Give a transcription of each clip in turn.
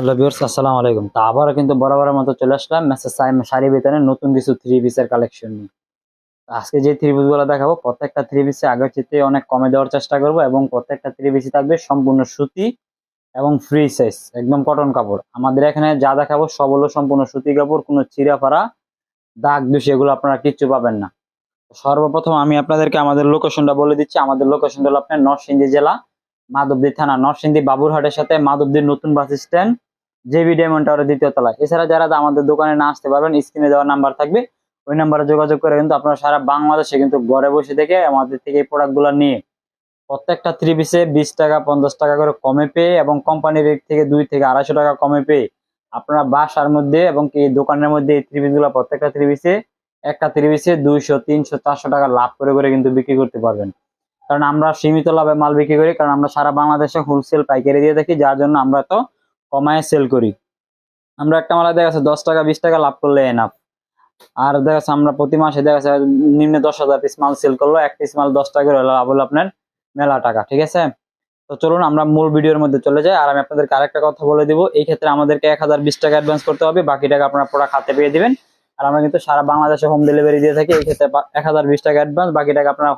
Hello viewers, আসসালামু আলাইকুম। তা আবারও কিন্তু বরাবরের মতো চলে আসলাম মেসেজ সাইম শাড়ি বেতনে নতুন কিছু থ্রি পিসের কালেকশন নিয়ে। আজকে যে থ্রি পিসগুলো দেখাবো, প্রত্যেকটা থ্রি পিসে আগের চেয়ে অনেক কমে দেওয়ার চেষ্টা করব এবং প্রত্যেকটা থ্রি পিসই থাকবে সম্পূর্ণ সুতি এবং ফ্রি সাইজ একদম কটন কাপড়। আমাদের এখানে যা দেখাবো সব হলো সম্পূর্ণ সুতি কাপড়, কোনো চিরা ফাড়া দাগ দুষি এগুলো আপনারা কিচ্ছু পাবেন না। সর্বপ্রথম আমি আপনাদেরকে আমাদের লোকেশনটা বলে দিচ্ছি। আমাদের লোকেশনটা হলো আপনার নরসিংদী জেলা, মাধবদী থানা, নরসিংদী বাবুরহাটের সাথে মাধবদীর নতুন বাস স্ট্যান্ড জেবি ডায়মন্ড টাওয়ারের দ্বিতীয় তলায়। এছাড়া যারা আমাদের দোকানে না আসতে পারবেন স্ক্রিনে দেওয়ার নাম্বার থাকবে। ওই নাম্বারে যোগাযোগ করে কিন্তু আপনারা সারা বাংলাদেশে কিন্তু ঘরে বসে থেকে আমাদের থেকে এই প্রোডাক্টগুলো নিয়ে প্রত্যেকটা থ্রি পিসে বিশ টাকা, পঞ্চাশ টাকা করে কমে পেয়ে এবং কোম্পানির রেট থেকে দুই থেকে আড়াইশো টাকা কমে পেয়ে আপনারা বাসার মধ্যে এবং কি দোকানের মধ্যে এই থ্রি পিসগুলো প্রত্যেকটা থ্রি পিসে একটা থ্রি পিসে দুইশো, তিনশো, চারশো টাকা লাভ করে করে কিন্তু বিক্রি করতে পারবেন। কারণ আমরা সীমিত লাভে মাল বিক্রি করি, কারণ আমরা সারা বাংলাদেশে হোলসেল পাইকারি দিয়ে থাকি যার জন্য আমরা তো কমায় সেল করি। আমরা একটা মালা দেখা যাচ্ছে দশ টাকা, বিশ টাকা লাভ করলে এনাফ আর দেখা যাচ্ছে আমরা প্রতি মাসে দেখা যাচ্ছে নিম্নে দশ হাজার পিস মাল সেল করল, এক পিস মাল দশ টাকা করে লাভ হলো আপনার মেলা টাকা, ঠিক আছে? তো চলুন আমরা মূল ভিডিওর মধ্যে চলে যাই, আর আমি আপনাদেরকে আরেকটা কথা বলে দিব। এই ক্ষেত্রে আমাদেরকে এক হাজার বিশ টাকা অ্যাডভান্স করতে হবে, বাকি টাকা আপনারা প্রোডাক্ট খাতে পেয়ে দিবেন। আর আমরা কিন্তু সারা বাংলাদেশে হোম ডেলিভারি দিয়ে থাকি, এই ক্ষেত্রে এক হাজার বিশ টাকা অ্যাডভান্স বাকি টাকা আপনারা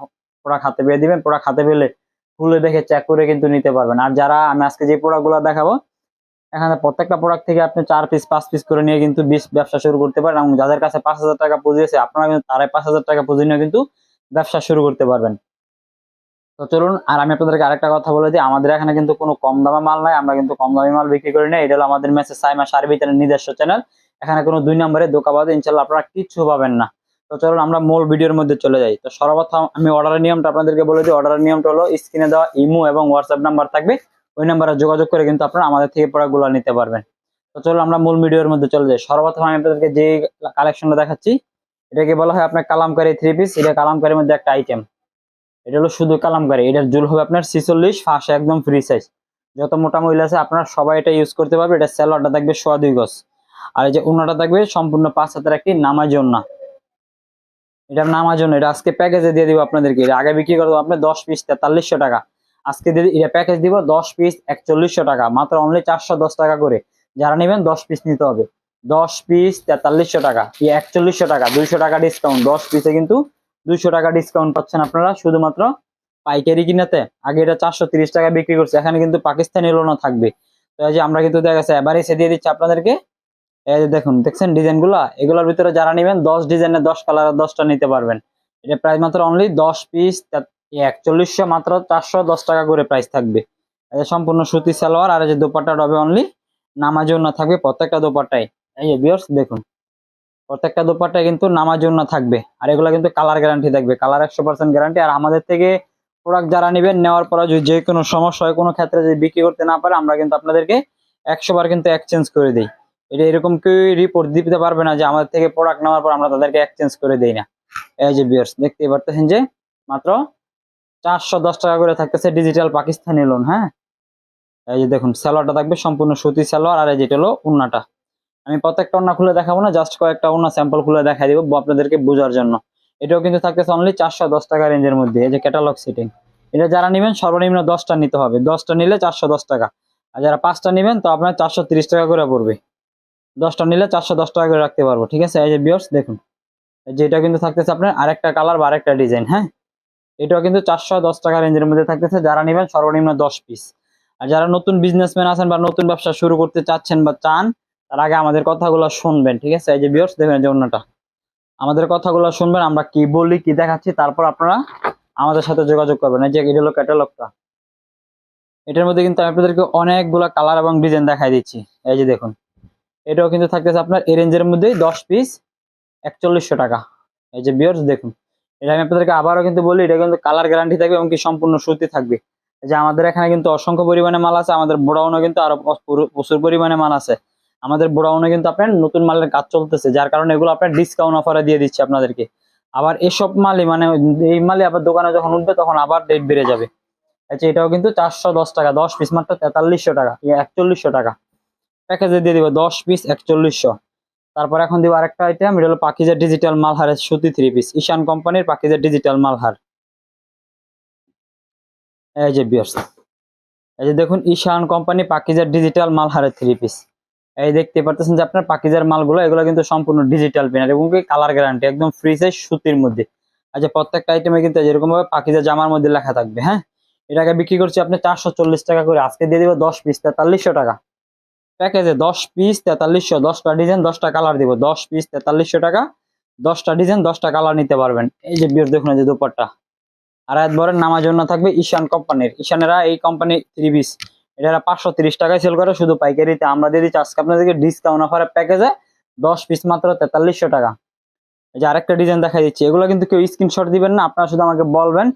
প্রোডাক্ট খাতে পেয়ে দিবেন। প্রোডাক্ট খাতে পেলে খুলে দেখে চেক করে কিন্তু নিতে পারবেন। আর যারা আমি আজকে যে প্রোডাক্টগুলো দেখাবো এখানে প্রত্যেকটা প্রোডাক্ট থেকে আপনি চার পিস পাঁচ পিস করে নিয়ে কিন্তু বিশ ব্যবসা শুরু করতে পারেন এবং যাদের কাছে পাঁচ হাজার টাকা পুঁজি আছে, আপনারা কিন্তু তারাই পাঁচ হাজার টাকা পুঁজি নিয়ে কিন্তু ব্যবসা শুরু করতে পারবেন। তো চলুন, আর আমি আপনাদেরকে আরেকটা কথা বলে দিই, আমাদের এখানে কিন্তু কোনো কম দামে মাল নাই, আমরা কিন্তু কম দামে মাল বিক্রি করি না এটা হলো আমাদের মেসেজ সাইমা সার্ভিসের নিজস্ব চ্যানেল এখানে কোনো দুই নম্বরে দোকাবাদ ইনশাল্লাহ আপনারা কিচ্ছু পাবেন না। তো চলুন, আমরা মূল ভিডিওর মধ্যে চলে যাই। তো সর্বপ্রথম আমি অর্ডারের নিয়মটা আপনাদেরকে বলে দিই অর্ডারের নিয়মটা হলো স্ক্রিনে দেওয়া ইমো এবং হোয়াটসঅ্যাপ নাম্বার থাকবে। ওই নাম্বারে যোগাযোগ করে কিন্তু আপনারা আমাদের থেকে প্রোডাক্টগুলো নিতে পারবেন। তো চলুন আমরা মূল ভিডিওর মধ্যে চলে যাই। সর্বপ্রথম আমি আপনাদেরকে যে কালেকশনটা দেখাচ্ছি, এটাকে বলা হয় আপনার কালামকারী থ্রি পিস এটা কালামকারির মধ্যে একটা আইটেম এটা হলো শুধু কালামকারী। এটার জুল হবে আপনার ছিচল্লিশ, ফাঁসে একদম ফ্রি সাইজ যত মোটা মহিলা আছে, আপনারা সবাই এটা ইউজ করতে পারবে। এটা স্যালোয়ারটা থাকবে সোয়া দুই গজ। আর এই যে উন্নাটা থাকবে, সম্পূর্ণ পাঁচ হাতের একটি নামাজ না এটা নামাজ জন্য এটা আজকে প্যাকেজে দিয়ে দিব আপনাদেরকে। এটা আগে বিক্রি করব আপনার দশ পিস তেতাল্লিশশো টাকা। আজকে এটা প্যাকেজ দিব দশ পিস একচল্লিশশো টাকা, মাত্র অনলি চারশো দশ টাকা করে। যারা নেবেন দশ পিস নিতে হবে। দশ পিস তেতাল্লিশশো টাকা, এই একচল্লিশশো টাকা, দুইশো টাকা ডিসকাউন্ট দশ পিসে কিন্তু দুইশো টাকা ডিসকাউন্ট পাচ্ছেন আপনারা, শুধুমাত্র পাইকারি কিনাতে। আগে এটা চারশো তিরিশ টাকা বিক্রি করছে, এখানে কিন্তু পাকিস্তানি লোনও থাকবে। তো এই যে আমরা কিন্তু দেখা গেছে এবারে সে দিয়ে দিচ্ছি আপনাদেরকে। এই যে দেখুন, দেখছেন ডিজাইনগুলা এগুলোর ভিতরে যারা নেবেন, দশ ডিজাইনের দশ কালারের দশটা নিতে পারবেন। এটা প্রাইস মাত্র অনলি দশ পিস একচল্লিশশো মাত্র চারশো দশ টাকা করে প্রাইস থাকবে। সম্পূর্ণ সুতি সালোয়ার আর যে দোপাট্টা হবে অনলি নামার জন্য থাকবে, প্রত্যেকটা দোপাট্টাই এই যে বিয়ার্স দেখুন। প্রত্যেকটা দোপাট্টায় কিন্তু নামার জন্য থাকবে। আর এগুলো কিন্তু কালার গ্যারান্টি থাকবে। কালার একশো পার্সেন্ট গ্যারান্টি আর আমাদের থেকে প্রোডাক্ট যারা নেবেন, নেওয়ার পরে যদি যে কোনো সমস্যা হয়, কোনো ক্ষেত্রে যদি বিক্রি করতে না পারে, আমরা কিন্তু আপনাদেরকে একশো বার কিন্তু এক্সচেঞ্জ করে দিই। এটা এরকম কেউ রিপোর্ট দিতে পারবে না যে আমাদের থেকে প্রোডাক্ট নেওয়ার পর আমরা তাদেরকে এক্সচেঞ্জ করে দিই না। এই যে বিয়ার্স দেখতে পারতেছেন যে মাত্র চারশো দশ টাকা করে থাকতেছে ডিজিটাল পাকিস্তানি লোন হ্যাঁ? এই যে দেখুন স্যালোয়ারটা থাকবে সম্পূর্ণ সুতি স্যালোয়ার আর এই যেটা হলো উন্নাটা আমি প্রত্যেকটা ওন্না খুলে দেখাবো না জাস্ট কয়েকটা ওন্না স্যাম্পল খুলে দেখাই দিব আপনাদেরকে বোঝার জন্য। এটাও কিন্তু থাকতেছে অনলি চারশো দশ টাকা রেঞ্জের মধ্যে, এই যে ক্যাটালগ সেটিং এটা যারা নেবেন, সর্বনিম্ন দশটা নিতে হবে। দশটা নিলে চারশো দশ টাকা। আর যারা পাঁচটা নেবেন, তো আপনার চারশো তিরিশ টাকা করে পড়বে। দশটা নিলে চারশো দশ টাকা করে রাখতে পারব, ঠিক আছে? এই যে বিয়ার্স দেখুন। এই যে এটা কিন্তু থাকতেছে আপনার আরেকটা কালার বা আরেকটা ডিজাইন হ্যাঁ? এটাও কিন্তু চারশো দশ টাকা রেঞ্জের মধ্যে থাকতেছে। যারা নেবেন সর্বনিম্ন দশ পিস আর যারা নতুন বিজনেসম্যান আছেন বা নতুন ব্যবসা শুরু করতে চাচ্ছেন বা চান, তার আগে আমাদের কথাগুলো শুনবেন, ঠিক আছে? এই যে বিয়ার্স দেখবেন যে অন্যটা। আমাদের কথাগুলো শুনবেন, আমরা কি বলি, কি দেখাচ্ছি, তারপর আপনারা আমাদের সাথে যোগাযোগ করবেন। এই যে এটা হলো ক্যাটালগটা এটার মধ্যে কিন্তু আমি আপনাদেরকে অনেকগুলো কালার এবং ডিজাইন দেখাই দিচ্ছি। এই যে দেখুন। এটাও কিন্তু থাকতেছে আপনার এই রেঞ্জের মধ্যেই দশ পিস একচল্লিশশো টাকা। এই যে বিয়র্স দেখুন। এটা আমি আপনাদেরকে আবারও কিন্তু বলি, এটা কিন্তু কালার গ্যারান্টি থাকবে এবং কি সম্পূর্ণ সুতি থাকবে। যে আমাদের এখানে কিন্তু অসংখ্য পরিমাণে মাল আছে, আমাদের বোড়াউনও কিন্তু আরও প্রচুর পরিমাণে মাল আছে। আমাদের বোড়াউনে কিন্তু আপনার নতুন মালের কাজ চলতেছে, যার কারণে এগুলো আপনার ডিসকাউন্ট অফারে দিয়ে দিচ্ছে আপনাদেরকে। আবার এসব মালই মানে এই মালই আবার দোকানে যখন উঠবে তখন আবার রেট বেড়ে যাবে। আচ্ছা এটাও কিন্তু চারশো দশ টাকা, দশ পিস মাত্র তেতাল্লিশশো টাকা একচল্লিশশো টাকা। প্যাকেজে দিয়ে দিব দশ পিস একচল্লিশশো। তারপর এখন দিব আরেকটা আইটেম এটা হলো পাকিজের ডিজিটাল মালহারের সুতি থ্রি পিস ঈশান কোম্পানির পাকিজের ডিজিটাল মালহার। এই যে বিয়ার্স এই যে দেখুন, ঈশান কোম্পানি পাকিজের ডিজিটাল মালহারের থ্রি পিস এই দেখতে পারতেছেন যে আপনার পাকিজার মালগুলো, এগুলো কিন্তু সম্পূর্ণ ডিজিটাল পেনার এবং কালার গ্যারান্টি একদম ফ্রি সাইজ সুতির মধ্যে। আচ্ছা প্রত্যেকটা আইটেমে কিন্তু যেরকম ভাবে পাকিজা জামার মধ্যে লেখা থাকবে হ্যাঁ? এটাকে বিক্রি করছি আপনি চারশো চল্লিশ টাকা করে, আজকে দিয়ে দিব দশ পিস তেতাল্লিশশো টাকা। প্যাকেজে দশ পিস তেতাল্লিশশো, দশটা ডিজাইন দশটা কালার দিব। দশ পিস তেতাল্লিশশো টাকা, দশটা ডিজাইন দশটা কালার নিতে পারবেন। এই যে বিয়ের দেখুন যে দুপাট্টা। আর একবারের নামার জন্য থাকবে ঈশান কোম্পানির। ঈশানেরা এই কোম্পানি থ্রি পিস এটা পাঁচশো তিরিশ টাকায় সেল করে, শুধু পাইকারিতে আমরা দিয়ে দিচ্ছি। আজকে আপনাদেরকে ডিসকাউন্ট অফারের প্যাকেজে দশ পিস মাত্র তেতাল্লিশশো টাকা। এই যে আরেকটা ডিজাইন দেখা দিচ্ছি। এগুলো কিন্তু কেউ স্ক্রিনশট দিবেন না, আপনারা শুধু আমাকে বলবেন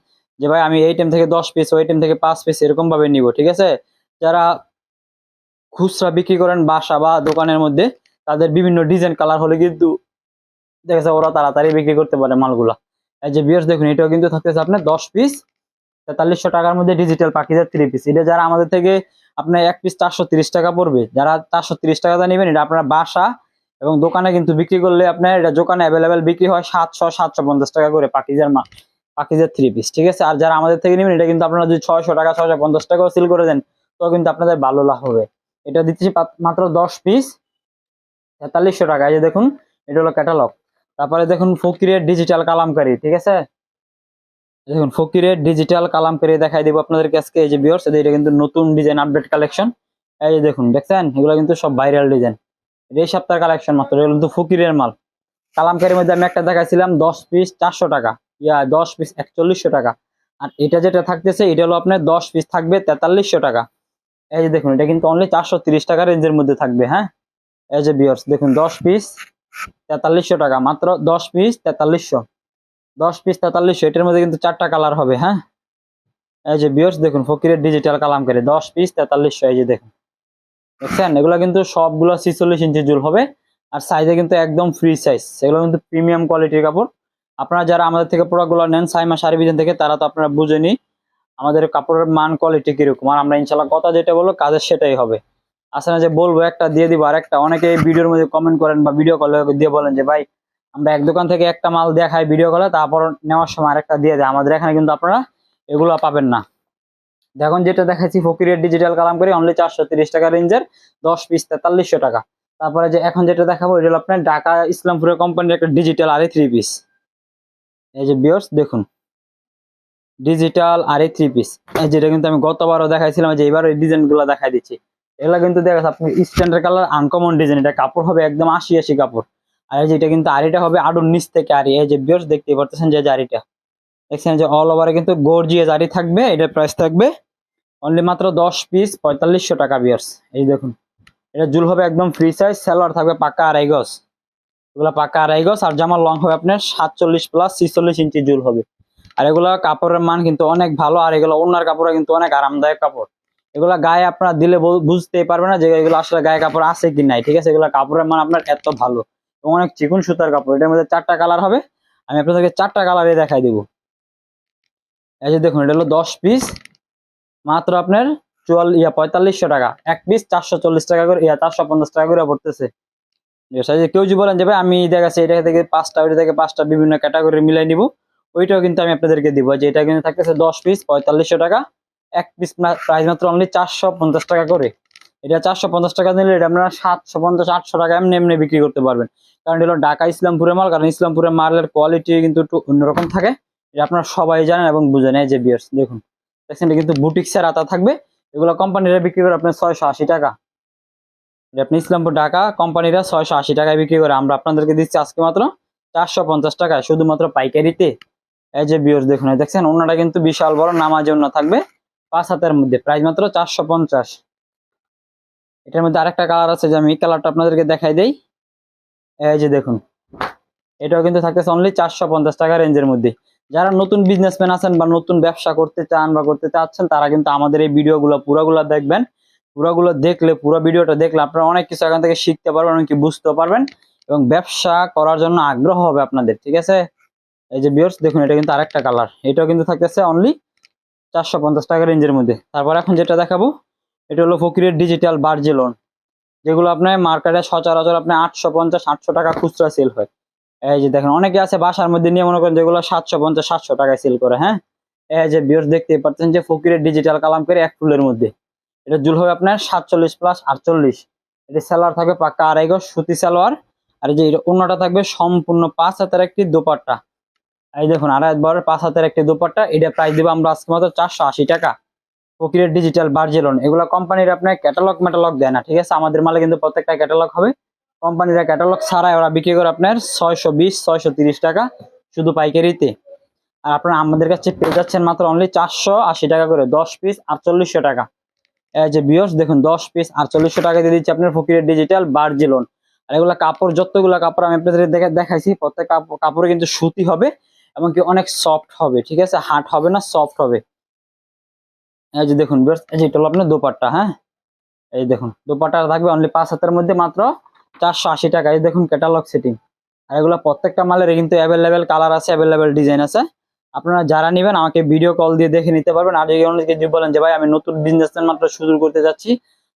যে, ভাই, আমি এই টাইম থেকে দশ পিস ওই টাইম থেকে পাঁচ পিস এরকম ভাবে নিব। ঠিক আছে? যারা খুচরা বিক্রি করেন বাসা বা দোকানের মধ্যে, তাদের বিভিন্ন ডিজাইন কালার হলে কিন্তু দেখা যাচ্ছে ওরা তাড়াতাড়ি বিক্রি করতে পারে মালগুলা। এই যে বিয়ার্স দেখুন, এটাও কিন্তু থাকতেছে আপনার দশ পিস তেতাল্লিশশো টাকার মধ্যে ডিজিটাল পাখিদের থ্রি পিস এটা যারা আমাদের থেকে আপনার এক পিস চারশো টাকা পড়বে, যারা চারশো তিরিশ টাকাতে নেবেন, এটা আপনার বাসা এবং দোকানে কিন্তু বিক্রি করলে আপনার এটা দোকানে অ্যাভেলেবেল বিক্রি হয় সাতশো সাতশো পঞ্চাশ টাকা করে পাখিজার মা পাখিজার থ্রি পিস ঠিক আছে? আর যারা আমাদের থেকে নেবেন, এটা কিন্তু আপনারা যদি ছয়শো টাকা, ছয়শো পঞ্চাশ টাকাও সেল করে দেন তো কিন্তু আপনাদের ভালো লাভ হবে। এটা পাত- মাত্র দশ পিস তেতাল্লিশশো টাকা, এই যে দেখুন, এটা হলো ক্যাটালগ তারপরে দেখুন, ফকিরের ডিজিটাল কালামকারি, ঠিক আছে? দেখুন, ফকিরের ডিজিটাল কালামকারি দেখাই দিব আপনাদেরকে আজকে, এই যে বিয়ার্স এটা কিন্তু নতুন ডিজাইন আপডেট কালেকশন এই যে দেখুন, দেখছেন? এগুলো কিন্তু সব ভাইরাল ডিজাইন এই সপ্তাহের কালেকশন মাত্র এগুলো কিন্তু ফকিরের মাল। কালামকারির মধ্যে আমি একটা দেখাইছিলাম, দশ পিস চারশো টাকা। ইয়া, দশ পিস একচল্লিশশো টাকা। আর এটা যেটা থাকতেছে, এটা হলো আপনার দশ পিস থাকবে তেতাল্লিশশো টাকা। এই যে দেখুন, এটা কিন্তু অনলি চারশো তিরিশ টাকা রেঞ্জের মধ্যে থাকবে হ্যাঁ? এই যে বিয়ার্স দেখুন, দশ পিস তেতাল্লিশশো টাকা, মাত্র দশ পিস তেতাল্লিশশো। দশ পিস তেতাল্লিশশো, এটার মধ্যে কিন্তু চারটা কালার হবে হ্যাঁ? এই যে বিয়ার্স দেখুন, ফকিরের ডিজিটাল কালাম করে, দশ পিস তেতাল্লিশশো, এই যে দেখুন। দেখছেন? এগুলো কিন্তু সবগুলো ছিচল্লিশ ইঞ্চি জুল হবে, আর সাইজে কিন্তু একদম ফ্রি সাইজ সেগুলো কিন্তু প্রিমিয়াম কোয়ালিটির কাপড়। আপনারা যারা আমাদের থেকে প্রোডাক্টগুলো নেন, সাইমা শাড়ি থেকে, তারা তো আপনারা বুঝেনি আমাদের কাপড়ের মান কোয়ালিটি কীরকম? আর আমরা ইনশাল্লাহ কথা যেটা বলব, কাজের সেটাই হবে। আসলে না, যে বলব একটা দিয়ে দিব আর একটা অনেকে ভিডিওর মধ্যে কমেন্ট করেন বা ভিডিও কলে দিয়ে বলেন যে, ভাই, আমরা এক দোকান থেকে একটা মাল দেখাই ভিডিও কলে তারপর নেওয়ার সময় আরেকটা দিয়ে দেয়। আমাদের এখানে কিন্তু আপনারা এগুলো পাবেন না। দেখুন, যেটা দেখাচ্ছি ফকিরের ডিজিটাল কালাম করি অনলি চারশো তিরিশ টাকা রেঞ্জের, দশ পিস তেতাল্লিশশো টাকা। তারপরে যে এখন যেটা দেখাবো, এটা আপনার ঢাকা ইসলামপুরের কোম্পানির একটা ডিজিটাল আরে থ্রি পিস এই যে বিয়ার্স দেখুন। ডিজিটাল আরে থ্রি পিস যেটা কিন্তু আমি গতবারও দেখাইছিলাম, যে এবার এই ডিজাইনগুলো দেখাই দিচ্ছি। এগুলা কিন্তু দেখা আপনি স্ট্যান্ডার্ড কালার আনকমন ডিজাইন এটা কাপড় হবে একদম আশি আশি কাপড়। আর এই যে এটা কিন্তু আড়িটা হবে আডুর নিচ থেকে আড়ি। এই যে বিয়ার্স দেখতে পারতেছেন যে আড়িটা। দেখছেন যে অল ওভারে কিন্তু গর্জিয়াস আড়ি থাকবে, এটার প্রাইস থাকবে অনলি মাত্র দশ পিস পঁয়তাল্লিশশো টাকা বিয়ার্স এই দেখুন, এটা জুল হবে একদম ফ্রি সাইজ সেলোয়ার থাকবে পাকা আড়াই গজ। এগুলো পাকা আড়াই গজ, আর জামার লং হবে আপনার সাতচল্লিশ প্লাস ছিচল্লিশ ইঞ্চি জুল হবে। আর এগুলো কাপড়ের মান কিন্তু অনেক ভালো, আর এগুলো অন্যার কাপড় কিন্তু অনেক আরামদায়ক কাপড়। এগুলা গায়ে আপনারা দিলে বুঝতেই পারবে না যে এগুলো আসলে গায়ে কাপড় আছে কি নাই, ঠিক আছে? এগুলো কাপড়ের মান আপনার এত ভালো। অনেক চিকুন সুতার কাপড়, এটার মধ্যে চারটা কালার হবে। আমি আপনাদেরকে চারটা কালারে দেখাই দিব। এই যে দেখুন, এটা হলো দশ পিস মাত্র আপনার চুয়াল, ইয়া পঁয়তাল্লিশশো টাকা। এক পিস চারশো চল্লিশ টাকা করে, ইয়া চারশো পঞ্চাশ টাকা করে পড়তেছে? কেউ যদি বলেন যে, ভাই, আমি দেখা এটা থেকে পাঁচটা, ওইটা থেকে পাঁচটা বিভিন্ন ক্যাটাগরি মিলাই নিব। ওইটাও কিন্তু আমি আপনাদেরকে দিব যে এটা কিন্তু থাকতেছে দশ পিস পঁয়তাল্লিশশো টাকা। এক পিস প্রাইস মাত্র অনলি চারশো পঞ্চাশ টাকা করে। এটা চারশো পঞ্চাশ টাকা নিলে এটা আপনারা সাতশো পঞ্চাশ, আটশো টাকা এমনি এমনি বিক্রি করতে পারবেন। কারণ এটা ঢাকা ইসলামপুরের মাল, কারণ ইসলামপুরের মালের কোয়ালিটি কিন্তু একটু অন্যরকম থাকে। এটা আপনারা সবাই জানেন এবং বুঝে নেয় যে বিয়ার্স দেখুন। দেখছেন, এটা কিন্তু বুটিক্সের আতা থাকবে। এগুলো কোম্পানিরা বিক্রি করে আপনার ছয়শো আশি টাকা। এটা আপনি ইসলামপুর, ঢাকা কোম্পানিরা ছয়শো আশি টাকায় বিক্রি করে। আমরা আপনাদেরকে দিচ্ছি আজকে মাত্র চারশো পঞ্চাশ টাকায়। শুধুমাত্র পাইকারিতে এই যে বিয়ার্স দেখুন দেখছেন অন্যটা কিন্তু বিশাল বড় নামাজ অন্য থাকবে। পাঁচ হাতের মধ্যে প্রাইস মাত্র চারশো পঞ্চাশ। এটার মধ্যে আরেকটা কালার আছে, যে আমি কালারটা আপনাদেরকে দেখাই দেই। এই যে দেখুন, এটাও কিন্তু থাকতেছে অনলি চারশো পঞ্চাশ টাকা রেঞ্জের মধ্যে। যারা নতুন বিজনেসম্যান আছেন বা নতুন ব্যবসা করতে চান বা করতে চাচ্ছেন, তারা কিন্তু আমাদের এই ভিডিওগুলো, পুরোগুলো দেখবেন। পুরোগুলো দেখলে, পুরো ভিডিওটা দেখলে আপনারা অনেক কিছু এখান থেকে শিখতে পারবেন কিছু বুঝতে পারবেন এবং ব্যবসা করার জন্য আগ্রহ হবে আপনাদের, ঠিক আছে? এই যে বিয়ার্স দেখুন, এটা কিন্তু আরেকটা কালার এটাও কিন্তু থাকতেছে অনলি চারশো পঞ্চাশ টাকা রেঞ্জের মধ্যে। তারপর এখন যেটা দেখাবো, এটা হলো ফকিরের ডিজিটাল বার্জেলন যেগুলো আপনার মার্কেটে সচরাচর আপনি আটশো পঞ্চাশ, আটশো টাকা খুচরা সেল হয়। এই যে দেখেন, অনেকে আছে বাসার মধ্যে নিয়ে মনে করেন যেগুলো সাতশো পঞ্চাশ, সাতশো টাকায় সেল করে হ্যাঁ? এই যে বিয়ার্স দেখতে পাচ্ছেন যে ফকিরের ডিজিটাল কালাম করে এক ফুলের মধ্যে। এটা জুল হবে আপনার সাতচল্লিশ প্লাস আটচল্লিশ। এটা সালোয়ার থাকবে পাক্কা আড়াই সুতি সালোয়ার। আর যে এটা অন্যটা থাকবে সম্পূর্ণ পাঁচ হাতের একটি দোপাট্টা। এই দেখুন আড়াই বরের পাঁচ হাতের একটি দোপাট্টা। এটা প্রাইস দেবো আমরা আজকে মাত্র চারশো আশি টাকা। ফকিরের ডিজিটাল বার্জেলন এগুলো কোম্পানির আপনার ক্যাটালগ ম্যাটালগ দেয় না, ঠিক আছে? আমাদের মালে কিন্তু প্রত্যেকটা ক্যাটালগ হবে। কোম্পানিরা ক্যাটালগ ছাড়াই ওরা বিক্রি করে আপনার ছয়শো বিশ, ছয়শো তিরিশ টাকা শুধু পাইকারিতে। আর আপনারা আমাদের কাছে পেয়ে যাচ্ছেন মাত্র অনলি চারশো আশি টাকা করে, দশ পিস আটচল্লিশশো টাকা। এই যে বিয়স দেখুন, দশ পিস আটচল্লিশশো টাকা দিয়ে দিচ্ছে আপনার ফকিরের ডিজিটাল বার্জেলন আর এগুলো কাপড়, যতগুলো কাপড় আমি আপনাদের দেখে, দেখাইছি, প্রত্যেক কাপড়ে কিন্তু সুতি হবে। এবং কি অনেক সফট হবে, ঠিক আছে? হার্ড হবে না সফট হবে। এই যে দেখুন এই যে এটা হলো আপনার দোপাট্টা হ্যাঁ? এই দেখুন, দোপাট্টা থাকবে অনলি পাঁচ হাতের মধ্যে মাত্র চারশো আশি টাকা। এই দেখুন ক্যাটালগ সেটিং আর এগুলো প্রত্যেকটা মালের কিন্তু অ্যাভেলেবেল কালার আছে অ্যাভেলেবেল ডিজাইন আছে। আপনারা যারা নেবেন, আমাকে ভিডিও কল দিয়ে দেখে নিতে পারবেন। আর অনেকে যদি বলেন যে, ভাই, আমি নতুন বিজনেস মাত্র শুরু করতে যাচ্ছি।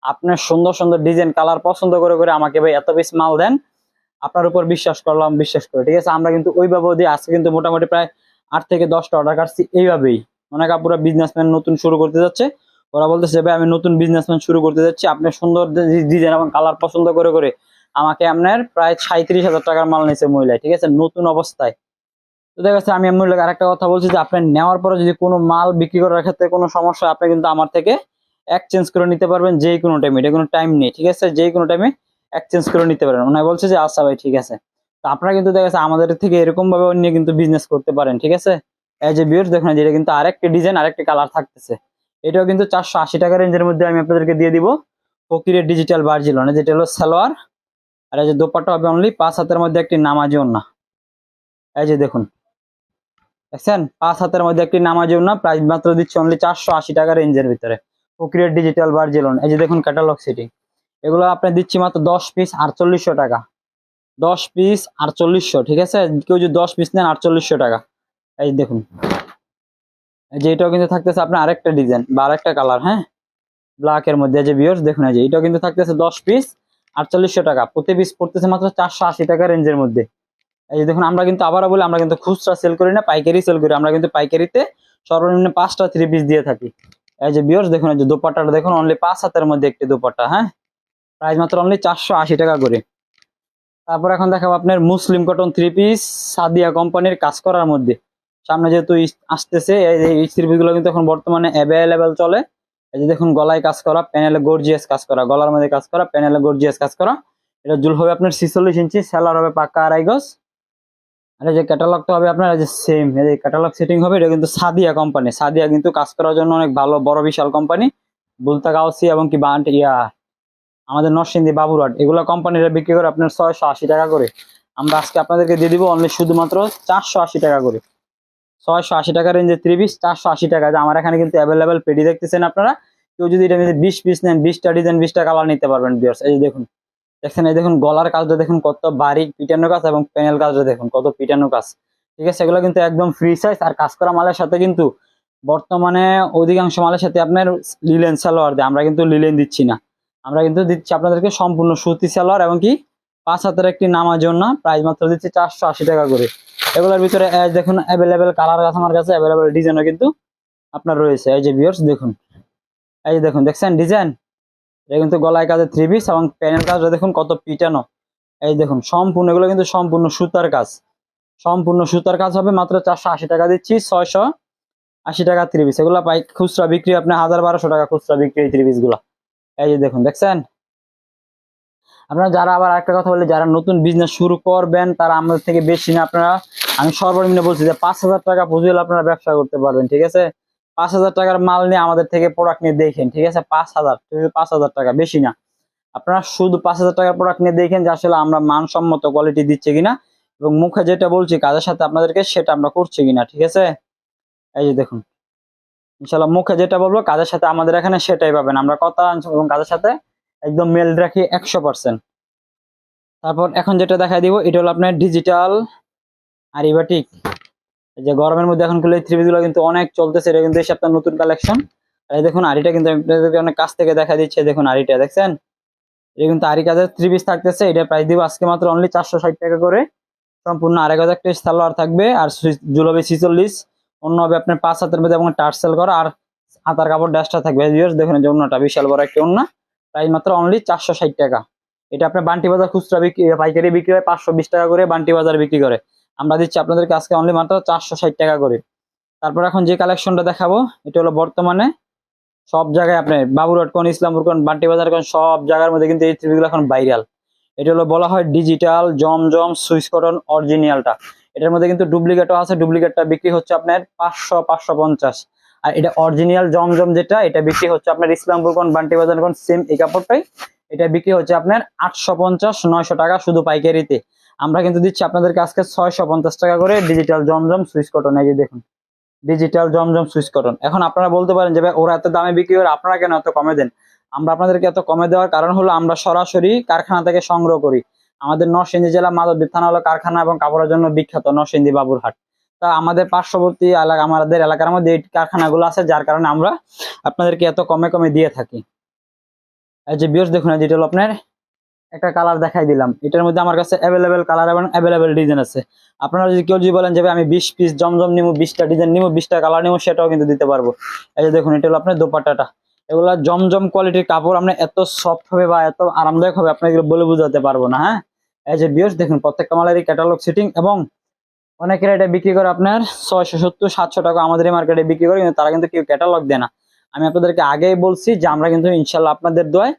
আপনার সুন্দর সুন্দর ডিজাইন কালার পছন্দ করে করে আমাকে, ভাই, এত বেশি মাল দেন। আপনার উপর বিশ্বাস করলাম, বিশ্বাস করে। ঠিক আছে, আমরা কিন্তু ওইভাবে দিয়ে আজকে কিন্তু মোটামুটি প্রায় আট থেকে দশটা অর্ডার কাটছি এইভাবেই। অনেক আপুরা বিজনেসম্যান নতুন শুরু করতে যাচ্ছে। ওরা বলতেছে, ভাই, আমি নতুন বিজনেসম্যান শুরু করতে যাচ্ছি। আপনি সুন্দর ডিজাইন এবং কালার পছন্দ করে করে আমাকে আপনার প্রায় সাঁত্রিশ হাজার টাকার মাল নিয়েছে মহিলায়। ঠিক আছে, নতুন অবস্থায়। তো দেখা যাচ্ছে, আমি মহিলাকে আরেকটা কথা বলছি যে, আপনি নেওয়ার পরে যদি কোনো মাল বিক্রি করার ক্ষেত্রে কোনো সমস্যা আপনি কিন্তু আমার থেকে এক্সচেঞ্জ করে নিতে পারবেন যে কোনো টাইমে এটা কোনো টাইম নেই, ঠিক আছে? যে কোনো টাইমে এক্সচেঞ্জ করে নিতে পারেন। ওনারা বলছে যে আচ্ছা ভাই, ঠিক আছে। তো আপনারা কিন্তু দেখা যাচ্ছে আমাদের থেকে এরকম ভাবে অন্য কিন্তু বিজনেস করতে পারেন, ঠিক আছে? এই যে বিয়ার দেখুন যেটা কিন্তু আরেকটা ডিজাইন আরেকটা কালার থাকতেছে। এটাও কিন্তু চারশো আশি টাকা রেঞ্জের মধ্যে আমি আপনাদেরকে দিয়ে দিব। ফকিরের ডিজিটাল বার্জিলন যেটা হলো সালোয়ার। আর এই যে দোপাট্টা হবে অনলি পাঁচ হাতের মধ্যে একটি নামাজি না এই যে দেখুন। দেখছেন? পাঁচ হাতের মধ্যে একটি নামাজি না প্রাইস মাত্র দিচ্ছে অনলি চারশো আশি টাকা রেঞ্জের ভিতরে। ফকিরের ডিজিটাল বার্জিলন এই যে দেখুন ক্যাটালগ সেটিং এগুলো আপনি দিচ্ছি মাত্র দশ পিস আটচল্লিশশো টাকা। দশ পিস আটচল্লিশশো, ঠিক আছে? কেউ যদি দশ পিস নেন, আটচল্লিশশো টাকা। এই দেখুন। যে এটাও কিন্তু থাকতেছে আপনার আরেকটা ডিজাইন বা আরেকটা কালার হ্যাঁ? ব্ল্যাক এর মধ্যে যে বিয়ার্স দেখুন যে, এটাও কিন্তু থাকতেছে দশ পিস আটচল্লিশশো টাকা। প্রতি পিস পড়তেছে মাত্র চারশো আশি টাকা রেঞ্জের মধ্যে। এই যে দেখুন, আমরা কিন্তু আবারও বলি, আমরা কিন্তু খুচরা সেল করি না, পাইকারি সেল করি। আমরা কিন্তু পাইকারিতে সর্বনিম্ন পাঁচটা থ্রি পিস দিয়ে থাকি। এই যে বিয়ার্স দেখুন এই যে দোপাট্টাটা, দেখুন অনলি পাঁচ হাতের মধ্যে একটি দোপাট্টা হ্যাঁ? প্রাইস মাত্র অনলি চারশো আশি টাকা করে। তারপর এখন দেখাবো আপনার muslin cotton three piece Sadia কোম্পানির কাজ করার মধ্যে। সামনে যেহেতু আসতেছে, এই থ্রি গুলো কিন্তু এখন বর্তমানে অ্যাভেলেবেল চলে। এই যে দেখুন গলায় কাজ করা প্যানেলে গর্জিয়াস কাজ করা, গলার মধ্যে কাজ করা প্যানেলে গর্জিয়াস কাজ করা। এটা জুল হবে আপনার ছিচল্লিশ ইঞ্চি সেলার হবে পাক্কা আড়াই গজ। আর এই যে ক্যাটালগটা হবে আপনার যে সেম এই যে ক্যাটালগ সেটিং হবে, এটা কিন্তু সাদিয়া কোম্পানি সাদিয়া কিন্তু কাজ করার জন্য অনেক ভালো, বড় বিশাল কোম্পানি বুলতা গাউসি এবং কি বান্ট, ইয়া আমাদের নরসিংদী বাবুরহাট, এগুলো কোম্পানিরা বিক্রি করে আপনার ছয়শো আশি টাকা করে। আমরা আজকে আপনাদেরকে দিয়ে দিব অনলি শুধুমাত্র চারশো আশি টাকা করে। ছয়শো আশি টাকা রেঞ্জে থ্রি পিস চারশো আশি টাকা। আমার এখানে কিন্তু অ্যাভেলেবেল পেডি দেখতেছেন আপনারা, কেউ যদি এটা বিশ পিস নেন, বিশটা ডিজাইন বিশটা কালার নিতে পারবেন বিয়ার্স এই যে দেখুন, দেখছেন, এই দেখুন, গলার কাজটা দেখুন, কত বারিক পিটানো কাজ এবং প্যানেল কাজটা দেখুন, কত পিটানো কাজ ঠিক আছে, এগুলো কিন্তু একদম ফ্রি সাইজ আর কাজ করা মালের সাথে কিন্তু বর্তমানে অধিকাংশ মালের সাথে আপনার লিলেন সালোয়ার দেয়, আমরা কিন্তু লিলেন দিচ্ছি না। আমরা কিন্তু দিচ্ছি আপনাদেরকে সম্পূর্ণ সুতি সালোয়ার এবং কি পাঁচ হাতের একটি নামার জন্য প্রাইস মাত্র দিচ্ছি চারশো আশি টাকা করে। এগুলোর ভিতরে দেখুন অ্যাভেলেবেল কালার আছে আমার কাছে অ্যাভেলেবেল ডিজাইনও কিন্তু আপনার রয়েছে। এই যে ভিউয়ার্স দেখুন। এই যে দেখুন, দেখছেন ডিজাইন এটা কিন্তু গলায় কাজে থ্রি পিস এবং প্যানেল কাজটা দেখুন কত পিটানো। এই দেখুন, সম্পূর্ণ, এগুলো কিন্তু সম্পূর্ণ সুতার কাজ। সম্পূর্ণ সুতার কাজ হবে মাত্র চারশো আশি টাকা দিচ্ছি, ছয়শো আশি টাকা থ্রি পিস এগুলো পাই খুচরা বিক্রি আপনার হাজার বারোশো টাকা খুচরা বিক্রি এই থ্রি পিসগুলা। এই যে দেখুন, দেখছেন? আপনারা যারা আবার একটা কথা বলে, যারা নতুন বিজনেস শুরু করবেন, তারা আমাদের থেকে বেশি না। আপনারা, আমি সর্বনিম্ন বলছি যে পাঁচ হাজার টাকা পুঁজি হলে আপনারা ব্যবসা করতে পারবেন, ঠিক আছে? পাঁচ হাজার টাকার মাল নিয়ে আমাদের থেকে প্রোডাক্ট নিয়ে দেখেন, ঠিক আছে? পাঁচ হাজার পাঁচ হাজার টাকা, বেশি না। আপনারা শুধু পাঁচ হাজার টাকার প্রোডাক্ট নিয়ে দেখেন যে আসলে আমরা মানসম্মত কোয়ালিটি দিচ্ছি কিনা এবং মুখে যেটা বলছি, কাজের সাথে আপনাদেরকে সেটা আমরা করছি কিনা, ঠিক আছে? এই যে দেখুন। ইনশাল্লাহ মুখে যেটা বলব, কাজের সাথে আমাদের এখানে সেটাই পাবেন। আমরা কথা এবং কাজের সাথে একদম মেল রাখি একশো পার্সেন্ট তারপর এখন যেটা দেখা দিব, এটা হলো আপনার ডিজিটাল আরিবাটিক এই যে গরমের মধ্যে এখন এই থ্রি গুলো কিন্তু অনেক চলতেছে, এটা কিন্তু এই সপ্তাহ নতুন কালেকশন এই দেখুন আরিটা কিন্তু অনেক কাছ থেকে দেখা দিচ্ছে দেখুন আরিটা দেখছেন? এটা কিন্তু আরি কাজের থ্রি পিস থাকতেছে, এটা প্রাইস দিব আজকে মাত্র অনলি চারশো ষাট টাকা করে। সম্পূর্ণ আরেক হাজার টাকা সালোয়ার থাকবে, আর জুলবে ছিচল্লিশ। অন্য হবে আপনার পাঁচ হাতের মধ্যে এবং টার্সেল করা আর হাতার কাপড় ড্যাশটা থাকবে। ভিউয়ার্স দেখুন যে অন্যটা, বিশাল বড় একটি অন্য। প্রাইস মাত্র অনলি চারশো ষাট টাকা। এটা আপনার বান্টি বাজার খুচরা বিক্রি পাইকারি বিক্রি হয় পাঁচশো বিশ টাকা করে, বান্টি বাজার বিক্রি করে। আমরা দিচ্ছি আপনাদেরকে আজকে অনলি মাত্র চারশো ষাট টাকা করে। তারপর এখন যে কালেকশনটা দেখাবো, এটা হলো বর্তমানে সব জায়গায় আপনি বাবুরহাট কোন, ইসলামপুর কোন, বান্টি বাজার কোন, সব জায়গার মধ্যে কিন্তু এই থ্রিগুলো এখন ভাইরাল এটা হলো বলা হয় ডিজিটাল জমজম, সুইস কটন অরিজিনালটা এটার মধ্যে কিন্তু ডুপ্লিকেটও আছে। ডুপ্লিকেটটা বিক্রি হচ্ছে আপনার পাঁচশো পাঁচশো পঞ্চাশ। আর এটা অরিজিনাল জমজম যেটা, এটা বিক্রি হচ্ছে আপনার ইসলামপুর কোন, বান্টি বাজার কোন সেম এই কাপড়টাই। এটা বিক্রি হচ্ছে আপনার আটশো পঞ্চাশ, নয়শো টাকা শুধু পাইকারিতে। আমরা কিন্তু দিচ্ছি আপনাদেরকে আজকে ছয়শো পঞ্চাশ টাকা করে ডিজিটাল জমজম সুইচ কটন এই যে দেখুন ডিজিটাল জমজম সুইচ কটন এখন আপনারা বলতে পারেন যে, ভাই, ওরা এত দামে বিক্রি করে, আপনারা কেন এত কমে দেন? আমরা আপনাদেরকে এত কমে দেওয়ার কারণ হলো আমরা সরাসরি কারখানা থেকে সংগ্রহ করি। আমাদের নরসিংদী জেলা মাধবদী থানা হলো কারখানা এবং কাপড়ের জন্য বিখ্যাত নরসিংদী বাবুরহাট। তা আমাদের পার্শ্ববর্তী এলাকা, আমাদের এলাকার মধ্যে এই কারখানাগুলো আছে, যার কারণে আমরা আপনাদেরকে এত কমে কমে দিয়ে থাকি। এই যে বিয়স দেখুন যেটা হলো আপনার একটা কালার দেখাই দিলাম। এটার মধ্যে আমার কাছে অ্যাভেলেবেল কালার এবং অ্যাভেলেবেল ডিজাইন আছে। আপনারা যদি কেউ যদি বলেন যে আমি বিশ পিস জমজম নিবো বিশটা ডিজাইন নিবো বিশটা কালার নিবো সেটাও কিন্তু দিতে পারব। এই যে দেখুন, এটা হলো আপনার দোপাট্টাটা। এগুলা জমজম কোয়ালিটির কাপড় আমরা এত সফট হবে বা এত আরামদায়ক হবে আপনাকে বলে বোঝাতে পারব না হ্যাঁ? এই যে বিয়স দেখুন, প্রত্যেকটা মালেরই ক্যাটালগ সেটিং এবং অনেকের এটা বিক্রি করে আপনার ছয়শো সত্তর, সাতশো টাকা আমাদের এই মার্কেটে বিক্রি করে, কিন্তু তারা কিন্তু কেউ ক্যাটালগ দেয় না। আমি আপনাদেরকে আগেই বলছি যে আমরা কিন্তু ইনশাল্লাহ আপনাদের দোয়ায়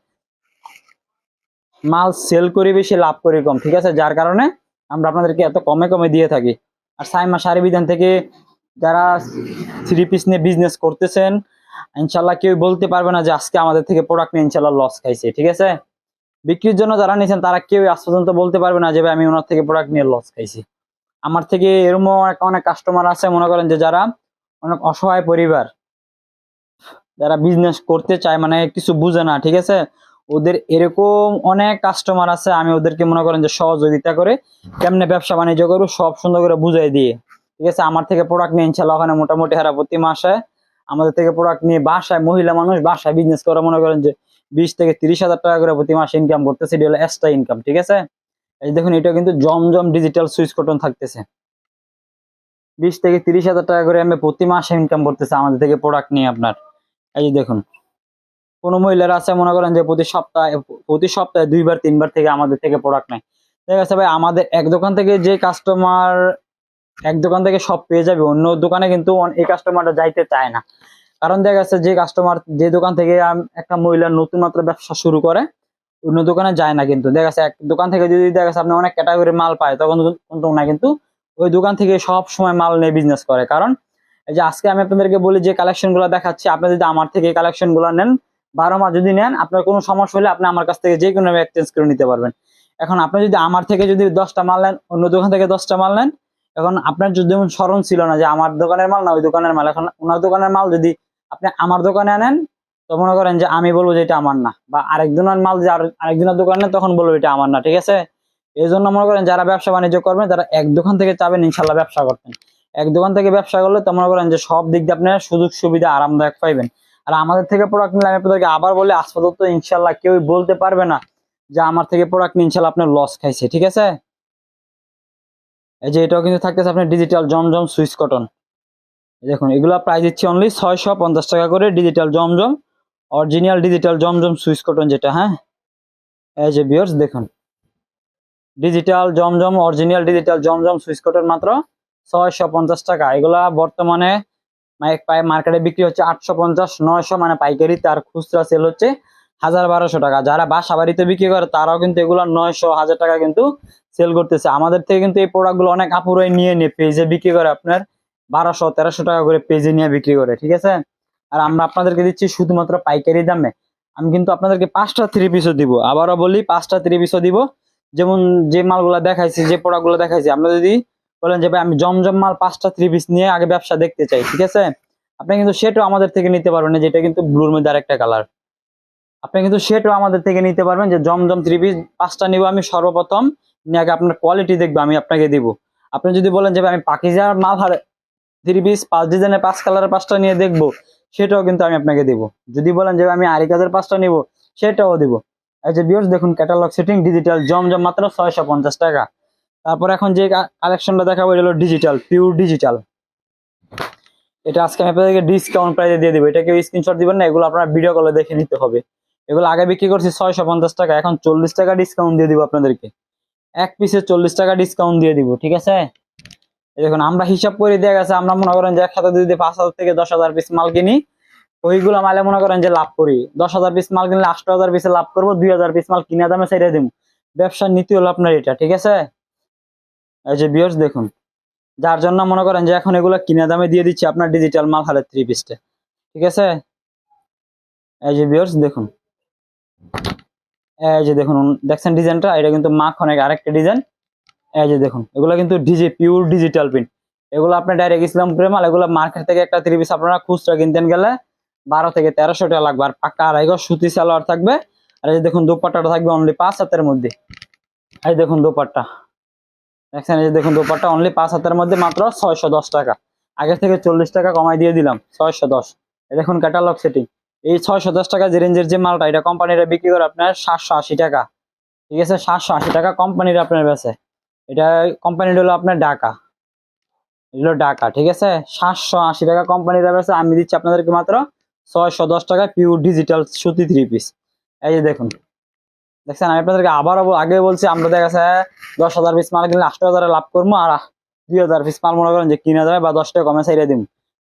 মাল সেল করি, বেশি লাভ করি কম, ঠিক আছে? যার কারণে আমরা আপনাদেরকে এত কমে কমে দিয়ে থাকি। আর সাইমা শাড়ি বিধান থেকে যারা থ্রি পিস নিয়ে বিজনেস করতেছেন ইনশাল্লাহ কেউ বলতে পারবে না যে আজকে আমাদের থেকে প্রোডাক্ট নিয়ে ইনশাল্লাহ লস খাইছে, ঠিক আছে? বিক্রির জন্য যারা নিয়েছেন তারা কেউ আজ পর্যন্ত বলতে পারবে না যে আমি ওনার থেকে প্রোডাক্ট নিয়ে লস খাইছি। আমার থেকে এরকম অনেক অনেক কাস্টমার আছে, মনে করেন যে যারা অনেক অসহায় পরিবার, যারা বিজনেস করতে চায় মানে কিছু বুঝে না, ঠিক আছে? ওদের এরকম অনেক কাস্টমার আছে, আমি ওদেরকে মনে করেন যে সহযোগিতা করে কেমনে ব্যবসা বাণিজ্য করব, সব সুন্দর করে বুঝাই দিয়ে, ঠিক আছে? আমার থেকে প্রোডাক্ট নিয়ে ইনশাল্লাহ ওখানে মোটামুটি হারা প্রতি মাসে আমাদের থেকে প্রোডাক্ট নিয়ে বাসায় মহিলা মানুষ বাসায় বিজনেস করে, মনে করেন যে বিশ থেকে তিরিশ হাজার টাকা করে প্রতি মাসে ইনকাম করতেছে, এটা হলো এক্সট্রা ইনকাম ঠিক আছে? এই দেখুন এটা কিন্তু জমজম ডিজিটাল সুইচ কটন থাকতেছে। বিশ থেকে তিরিশ হাজার টাকা করে আমি প্রতি মাসে ইনকাম করতেছে আমাদের থেকে প্রোডাক্ট নিয়ে আপনার। এই যে দেখুন, কোনো মহিলারা আছে, মনে করেন যে প্রতি সপ্তাহে প্রতি সপ্তাহে দুইবার, তিনবার থেকে আমাদের থেকে প্রোডাক্ট নেয়। ঠিক আছে ভাই, আমাদের এক দোকান থেকে যে কাস্টমার এক দোকান থেকে সব পেয়ে যাবে, অন্য দোকানে কিন্তু এই কাস্টমারটা যাইতে চায় না। কারণ দেখা যাচ্ছে যে কাস্টমার যে দোকান থেকে একটা মহিলা নতুন মাত্র ব্যবসা শুরু করে, অন্য দোকানে যায় না কিন্তু। দেখা যাচ্ছে এক দোকান থেকে যদি দেখা যাচ্ছে আপনি অনেক ক্যাটাগরি মাল পায়, তখন কিন্তু না কিন্তু ওই দোকান থেকে সব সময় মাল নিয়ে বিজনেস করে। কারণ এই যে আজকে আমি আপনাদেরকে বলি যে কালেকশনগুলো দেখাচ্ছি, আপনি যদি আমার থেকে কালেকশনগুলো নেন, বারো মাস যদি নেন, আপনার কোনো সমস্যা হলে আপনি আমার কাছ থেকে যে কোনো এক্সচেঞ্জ করে নিতে পারবেন। এখন আপনি যদি আমার থেকে যদি দশটা মাল নেন, অন্য দোকান থেকে দশটা মাল নেন এখন আপনার যদি স্মরণ ছিল না যে আমার দোকানের মাল না, ওই দোকানের মাল, এখন ওনার দোকানের মাল যদি আপনি আমার দোকানে আনেন, তো মনে করেন যে আমি বলব যে এটা আমার না। বা আরেকজনের মাল যে আরেকজনের দোকানে তখন বলব এটা আমার না, ঠিক আছে? এই জন্য মনে করেন যারা ব্যবসা বাণিজ্য করবেন তারা এক দোকান থেকে চাবেন, ইনশাল্লাহ ব্যবসা করতেন এক দোকান থেকে ব্যবসা করলে তো মনে করেন যে সব দিক দিয়ে আপনার সুযোগ, সুবিধা আরামদায়ক পাইবেন। আর আমাদের থেকে প্রোডাক্ট নিলে আমি আপনাদেরকে আবার বলে আপাতত ইনশাল্লাহ কেউই বলতে পারবে না যে আমার থেকে প্রোডাক্ট নিয়ে ইনশাল্লাহ আপনার লস খাইছে, ঠিক আছে? এই যে এটাও কিন্তু থাকতেছে আপনার ডিজিটাল জমজম সুইচ কটন দেখুন, এগুলা প্রাইস দিচ্ছি অনলি ছয়শো পঞ্চাশ টাকা করে digital Zamzam original digital Zamzam Swiss cotton যেটা হ্যাঁ? এই যে বিয়ার্স দেখুন। Digital Zamzam original digital Zamzam Swiss cotton মাত্র ছয়শো পঞ্চাশ টাকা। এগুলা বর্তমানে মার্কেটে বিক্রি হচ্ছে আটশো পঞ্চাশ, নয়শো মানে পাইকারি, তার খুচরা সেল হচ্ছে হাজার বারোশো টাকা। যারা বাসা বাড়িতে বিক্রি করে, তারাও কিন্তু এগুলো নয়শো, হাজার টাকা কিন্তু সেল করতেছে। আমাদের থেকে কিন্তু এই প্রোডাক্টগুলো অনেক আপুরাই নিয়ে নিয়ে পেজে বিক্রি করে আপনার বারোশো, তেরোশো টাকা করে পেজে নিয়ে বিক্রি করে, ঠিক আছে? আর আমরা আপনাদেরকে দিচ্ছি শুধুমাত্র পাইকারি দামে। আমি কিন্তু আপনাদেরকে পাঁচটা থ্রি পিসও দিব। আবারও বলি, পাঁচটা থ্রি পিসও দিব। যেমন যে মালগুলো দেখাইছি, যে প্রোডাক্টগুলো দেখাইছি, আমরা যদি বলেন যে, ভাই, আমি জমজম মাল পাঁচটা থ্রি পিস নিয়ে আগে ব্যবসা দেখতে চাই ঠিক আছে? আপনি কিন্তু সেটাও আমাদের থেকে নিতে পারবেন না, যেটা কিন্তু ব্লুর মধ্যে আরেকটা কালার আপনি কিন্তু সেটাও আমাদের থেকে নিতে পারবেন যে, জমজম থ্রি পিস পাঁচটা নিব আমি সর্বপ্রথম। আগে আপনার কোয়ালিটি দেখব, আমি আপনাকে দিব। আপনি যদি বলেন যে আমি পাকিজার মাল হার থ্রি পিস পাঁচ ডিজাইনের পাঁচ কালারের পাঁচটা নিয়ে দেখব, সেটাও কিন্তু আমি আপনাকে দিব। যদি বলেন যে আমি আরি কাজের পাঁচটা নিব, সেটাও দিব। এই যে বিয়ার্স দেখুন ক্যাটালগ সেটিং ডিজিটাল জমজম মাত্র ছয়শো পঞ্চাশ টাকা। তারপর এখন যে কালেকশনটা দেখাবো, এটা হলো ডিজিটাল পিওর ডিজিটাল এটা আজকে আমি আপনাদেরকে ডিসকাউন্ট প্রাইসে দিয়ে দিব। এটা কেউ স্ক্রিনশট দিবেন না, এগুলো আপনারা ভিডিও কলে দেখে নিতে হবে। এগুলো আগে বিক্রি করছি ছয়শো পঞ্চাশ টাকা, এখন চল্লিশ টাকা ডিসকাউন্ট দিয়ে দিব আপনাদেরকে। এক পিসে চল্লিশ টাকা ডিসকাউন্ট দিয়ে দিব, ঠিক আছে? দেখুন, আমরা হিসাব করে দেওয়া গেছে, আমরা মনে করেন যে এক একসাথে যদি পাঁচ হাজার থেকে দশ হাজার পিস মাল কিনি, ওইগুলো মালে মনে করেন যে লাভ করি। দশ হাজার পিস মাল কিনলে আষ্ট হাজার পিসে লাভ করব, দুই হাজার পিস মাল কিনা দামে ছেড়ে দিব ব্যবসার নীতি হলো আপনার এটা, ঠিক আছে? এই যে বিয়ার্স দেখুন, যার জন্য মনে করেন যে এখন এগুলো কিনা দামে দিয়ে দিচ্ছি আপনার ডিজিটাল মাল হালের থ্রি পিসটা ঠিক আছে? এই যে বিয়ার্স দেখুন। এই যে দেখুন, দেখছেন ডিজাইনটা? এটা কিন্তু মাখ অনেক আরেকটা ডিজাইন। এই যে দেখুন, এগুলো কিন্তু ডিজি পিওর ডিজিটাল প্রিন্ট এগুলো আপনি ডাইরেক্ট ইসলামপুরে মাল, এগুলো মার্কেট থেকে একটা থ্রি পিস আপনারা খুচরা কিনতেন গেলে বারো থেকে তেরোশো টাকা লাগবে। আর পাক্কা আড়াই সুতি সালোয়ার থাকবে। আর এই যে দেখুন, দোপাট্টাটা থাকবে অনলি পাঁচ হাতের মধ্যে। এই দেখুন দোপাট্টা। দেখছেন, এই যে দেখুন দোপাট্টা অনলি পাঁচ হাতের মধ্যে মাত্র ছয়শো দশ টাকা। আগে থেকে চল্লিশ টাকা কমাই দিয়ে দিলাম, ছয়শো দশ। এই দেখুন ক্যাটালগ সেটিং এই ছয়শো দশ টাকা যে রেঞ্জের যে মালটা, এটা কোম্পানিরা বিক্রি করে আপনার সাতশো আশি টাকা। ঠিক আছে? সাতশো আশি টাকা কোম্পানির আপনার বেছে এটা কোম্পানির হলো আপনার ঢাকা। এগুলো ঢাকা, ঠিক আছে? সাতশো আশি টাকা কোম্পানির বেছে আমি দিচ্ছি আপনাদেরকে মাত্র ছয়শো দশ টাকা পিওর ডিজিটাল সুতি থ্রি পিস এই যে দেখুন। দেখছেন? আমি আপনাদেরকে আবারও আগে বলছি, আমরা দেখা গেছে দশ হাজার পিস মাল কিনলে আষ্ট হাজারে লাভ করব, আর দুই হাজার পিস মাল মনে করেন যে কিনা যাবে বা দশ টাকা কমে সাইডে দিব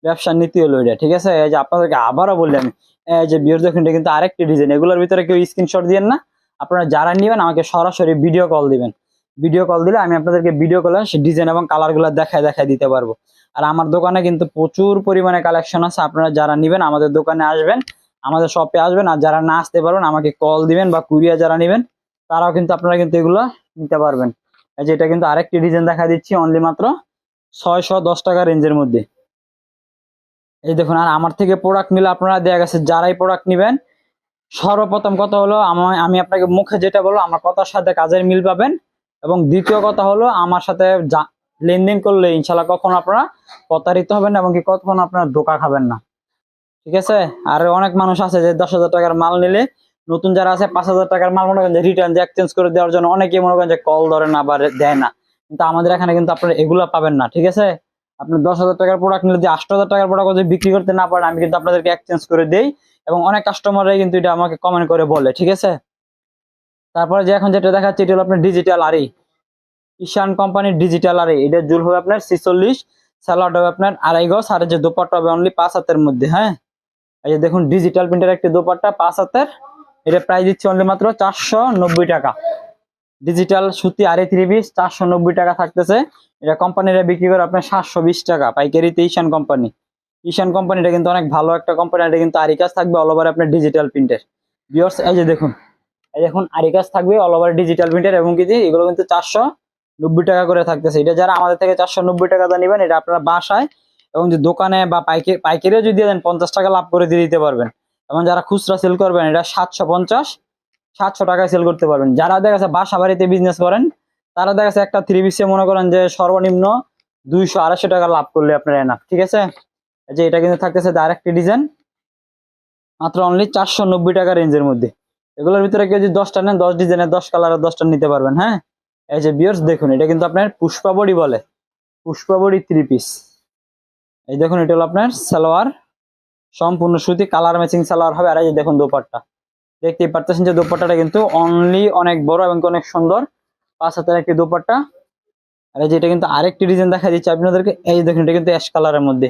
ব্যবসার নীতি হলো এটা, ঠিক আছে? এই যে আপনাদেরকে আবারও বললি আমি, এই যে বিয়ের এটা কিন্তু আরেকটি ডিজাইন এগুলোর ভিতরে কেউ স্ক্রিনশট দিবেন না। আপনারা যারা নেবেন আমাকে সরাসরি ভিডিও কল দিবেন। ভিডিও কল দিলে আমি আপনাদেরকে ভিডিও কলে ডিজাইন এবং কালারগুলো দেখায় দেখায় দিতে পারব। আর আমার দোকানে কিন্তু প্রচুর পরিমাণে কালেকশন আছে, আপনারা যারা নেবেন আমাদের দোকানে আসবেন, আমাদের শপে আসবেন, আর যারা না আসতে পারবেন আমাকে কল দিবেন বা কুরিয়ার যারা নেবেন, তারাও কিন্তু আপনারা কিন্তু এগুলো নিতে পারবেন। এই যে এটা কিন্তু আরেকটি ডিজাইন দেখা দিচ্ছি অনলি মাত্র ছয়শো দশ টাকা রেঞ্জের মধ্যে। এই দেখুন, আর আমার থেকে প্রোডাক্ট নিলে আপনারা দেখা গেছে যারাই প্রোডাক্ট নেবেন, সর্বপ্রথম কথা হলো আমি আপনাকে মুখে যেটা বলব, আমার কথার সাথে কাজের মিল পাবেন এবং দ্বিতীয় কথা হলো আমার সাথে লেনদেন করলে ইনশাল্লাহ কখনো আপনারা প্রতারিত হবেন এবং কি কখনো আপনারা ধোকা খাবেন না। ঠিক আছে? আর অনেক মানুষ আছে যে দশ হাজার টাকার মাল নিলে, নতুন যারা আছে পাঁচ হাজার টাকার মাল মনে করেন যে রিটার্ন দিয়ে এক্সচেঞ্জ করে দেওয়ার জন্য, অনেকেই মনে করেন যে কল ধরে না বা দেয় না। কিন্তু আমাদের এখানে কিন্তু আপনারা এগুলো পাবেন না, ঠিক আছে? আপনি দশ হাজার টাকার প্রোডাক্ট নিলে যদি আট হাজার টাকার প্রোডাক্ট যদি বিক্রি করতে না পারেন, আমি কিন্তু আপনাদেরকে এক্সচেঞ্জ করে দেই এবং অনেক কাস্টমাররাই কিন্তু এটা আমাকে কমেন্ট করে বলে, ঠিক আছে? তারপরে যে এখন যেটা দেখাচ্ছে, এটা হলো আপনার ডিজিটাল আরি ঈশান কোম্পানির ডিজিটাল আরি এটা জুল হবে আপনার ছিচল্লিশ স্যালাড হবে আপনার আড়াই গজ, আর যে দোপাট্টা হবে অনলি পাঁচ হাতের মধ্যে হ্যাঁ? এই যে দেখুন ডিজিটাল প্রিন্টের একটি দোপাট্টা পাঁচ হাতের। এটা প্রাইস দিচ্ছে অনলি মাত্র চারশো নব্বই টাকা। ডিজিটাল সুতি আড়াই থ্রি পিস চারশো নব্বই টাকা থাকতেছে। এটা কোম্পানিরা বিক্রি করে আপনার সাতশো বিশ টাকা পাইকারিতে ঈশান কোম্পানি ঈশান কোম্পানিটা কিন্তু অনেক ভালো একটা কোম্পানি এটা কিন্তু আরিকাস থাকবে অল ওভার আপনার ডিজিটাল প্রিন্টের বিয়ার্স এই যে দেখুন, এই দেখুন আরিকাস থাকবে অল ওভার ডিজিটাল প্রিন্টের এবং কি এগুলো কিন্তু চারশো নব্বই টাকা করে থাকতেছে। এটা যারা আমাদের থেকে চারশো নব্বই টাকা দিয়ে নেবেন, এটা আপনারা বাসায় এবং যে দোকানে বা পাইকারি পাইকারিও যদি দেন, পঞ্চাশ টাকা লাভ করে দিয়ে দিতে পারবেন। এবং যারা খুচরা সেল করবেন, এটা সাতশো পঞ্চাশ সাতশো টাকায় সেল করতে পারবেন। যারা দেখা গেছে বাসা বাড়িতে বিজনেস করেন, তারা দেখা গেছে একটা থ্রি পিসে মনে করেন যে সর্বনিম্ন দুইশো আড়াইশো টাকা লাভ করলে আপনার এনাফ ঠিক আছে? যে এটা কিন্তু থাকতেছে আরেকটি ডিজাইন মাত্র অনলি চারশো নব্বই টাকা রেঞ্জের মধ্যে। এগুলোর ভিতরে কেউ যদি দশটা নেন, দশ ডিজাইনের দশ কালারের দশটা নিতে পারবেন হ্যাঁ? এই যে বিয়ার্স দেখুন, এটা কিন্তু আপনার পুষ্পা বডি বলে। পুষ্পা বডি থ্রি পিস এই দেখুন, এটা হলো আপনার সালোয়ার। সম্পূর্ণ সুতি কালার ম্যাচিং সালোয়ার হবে। আর এই যে দেখুন দোপাট্টা। দেখতেই পারতেছেন যে দোপাট্টাটা কিন্তু অনলি অনেক বড় এবং অনেক সুন্দর। পাঁচ হাতের একটি দোপাট্টা। আর এই যে এটা কিন্তু আরেকটি ডিজাইন দেখা দিচ্ছে আপনাদেরকে। এই দেখুন, এটা কিন্তু অ্যাশ কালারের মধ্যে।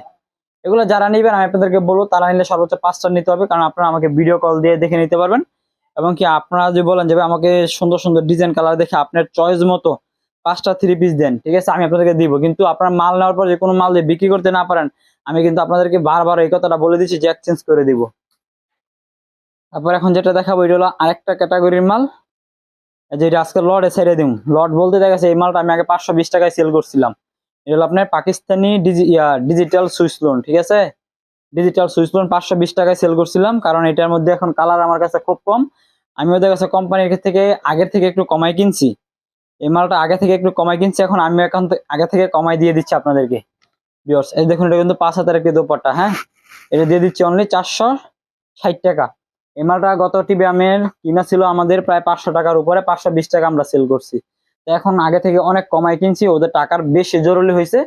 এগুলো যারা নিবেন, আমি আপনাদেরকে বলব, তারা নিলে সর্বোচ্চ পাঁচটা নিতে হবে, কারণ আপনারা আমাকে ভিডিও কল দিয়ে দেখে নিতে পারবেন। এবং কি আপনারা যদি বলেন যে আমাকে সুন্দর সুন্দর ডিজাইন কালার দেখে আপনার চয়েস মতো পাঁচটা থ্রি পিস দেন। ঠিক আছে, আমি আপনাদেরকে দিব। কিন্তু আপনার মাল নেওয়ার পর যে কোনো মাল দিয়ে বিক্রি করতে না পারেন, আমি কিন্তু আপনাদেরকে বারবার এই কথাটা বলে দিচ্ছি যে এক্সচেঞ্জ করে দিব। তারপর এখন যেটা দেখাবো, এটা হলো আরেকটা ক্যাটাগরির মাল। এই যে এটা আজকে লটে ছেড়ে দিম। লট বলতে দেখা এই মালটা আমি আগে পাঁচশো বিশ টাকায় সেল করছিলাম। এটা হলো আপনার পাকিস্তানি ডিজিটাল সুইচ লোন ঠিক আছে? ডিজিটাল সুইচ লোন পাঁচশো বিশ টাকায় সেল করছিলাম, কারণ এটার মধ্যে এখন কালার আমার কাছে খুব কম। আমি ওদের কাছে কোম্পানির থেকে, আগের থেকে একটু কমাই কিনছি। এই মালটা আগে থেকে একটু কমাই কিনছি, এখন আমি এখন আগে থেকে কমাই দিয়ে দিচ্ছি আপনাদেরকে। এই দেখুন, এটা কিন্তু পাঁচ হাজার একটি দোপাট্টা হ্যাঁ? এটা দিয়ে দিচ্ছি অনলি চারশো ষাট টাকা। মালটা গত টিভি আমের কিনা ছিল আমাদের প্রায় পাঁচশো টাকার উপরে, পাঁচশো বিশ টাকা আমরা সেল করছি। এখন আগে থেকে অনেক কমাই কিনছি, ওদের টাকার বেশি জরুরি হয়েছে,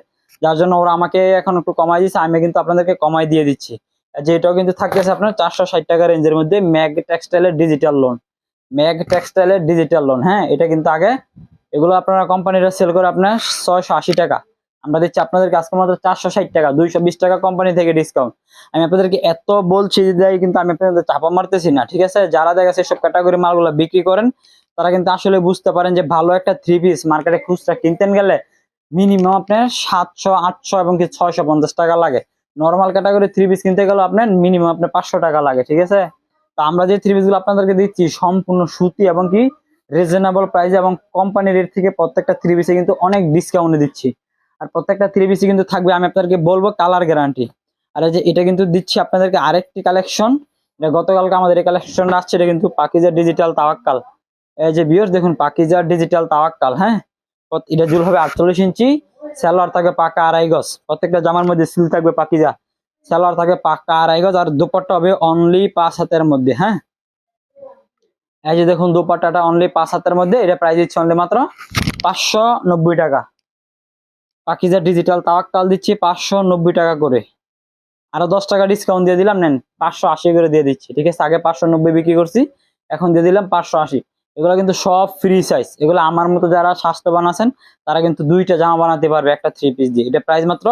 যার জন্য ওরা আমাকে এখন একটু কমাই দিচ্ছে আমি কিন্তু আপনাদেরকে কমাই দিয়ে দিচ্ছি। যে এটাও কিন্তু থাকতেছে আপনার চারশো ষাট টাকা রেঞ্জের মধ্যে ম্যাগ টেক্সটাইলের ডিজিটাল লোন ম্যাগ টেক্সটাইলের ডিজিটাল লোন হ্যাঁ এটা কিন্তু আগে, এগুলো আপনারা কোম্পানিরা সেল করে আপনার ছয়শো আশি টাকা। আমরা দিচ্ছি আপনাদেরকে আজকে মাত্র চারশো ষাট টাকা, দুইশো বিশ টাকা কোম্পানি থেকে ডিসকাউন্ট আমি আপনাদেরকে এত বলছি যে কিন্তু আমি আপনাদের চাপা মারতেছি না, ঠিক আছে? যারা দেখা যাচ্ছে সব ক্যাটাগরি মালগুলো বিক্রি করেন, তারা কিন্তু আসলে বুঝতে পারেন যে ভালো একটা থ্রি পিস মার্কেটে খুচরা কিনতেন গেলে মিনিমাম আপনার সাতশো, আটশো এবং কি ছয়শো পঞ্চাশ টাকা লাগে। নর্মাল ক্যাটাগরি থ্রি পিস কিনতে গেলে আপনার মিনিমাম আপনার পাঁচশো টাকা লাগে, ঠিক আছে? তো আমরা যে থ্রি পিসগুলো আপনাদেরকে দিচ্ছি, সম্পূর্ণ সুতি এবং কি রিজনেবল প্রাইস এবং কোম্পানির রেট থেকে প্রত্যেকটা থ্রি পিসে কিন্তু অনেক ডিসকাউন্টে দিচ্ছি। আর প্রত্যেকটা থ্রি পিসে কিন্তু থাকবে। আমি আপনাদেরকে বলব কালার গ্যারান্টি আর এই যে এটা কিন্তু দিচ্ছি আপনাদেরকে আরেকটি কালেকশন এটা গতকালকে আমাদের এই কালেকশনটা আসছে, এটা কিন্তু পাকিজার ডিজিটাল তাওয়াক্কাল। এই যে বিয়র দেখুন, পাকিজার ডিজিটাল তাওয়াক্কাল হ্যাঁ? এটা জুল হবে আটচল্লিশ ইঞ্চি। স্যালোয়ার থাকবে পাকা আড়াই গজ। প্রত্যেকটা জামার মধ্যে সিল থাকবে পাকিজা। স্যালোয়ার থাকবে পাকা আড়াই গজ আর দুপাট্টা হবে অনলি পাঁচ হাতের মধ্যে হ্যাঁ? এই যে দেখুন, দুপাট্টাটা অনলি পাঁচ হাতের মধ্যে। এটা প্রাইস দিচ্ছে অনলি মাত্র পাঁচশো নব্বই টাকা। পাকিজা ডিজিটাল তাওয়াক্কাল দিচ্ছি পাঁচশো নব্বই টাকা করে। আরও দশ টাকা ডিসকাউন্ট দিয়ে দিলাম, নেন, পাঁচশো আশি করে দিয়ে দিচ্ছি, ঠিক আছে? আগে পাঁচশো নব্বই বিক্রি করছি, এখন দিয়ে দিলাম পাঁচশো আশি। এগুলো কিন্তু সব ফ্রি সাইজ এগুলো আমার মতো যারা স্বাস্থ্যবান আছেন, তারা কিন্তু দুইটা জামা বানাতে পারবে একটা থ্রি পিস দিয়ে। এটা প্রাইস মাত্র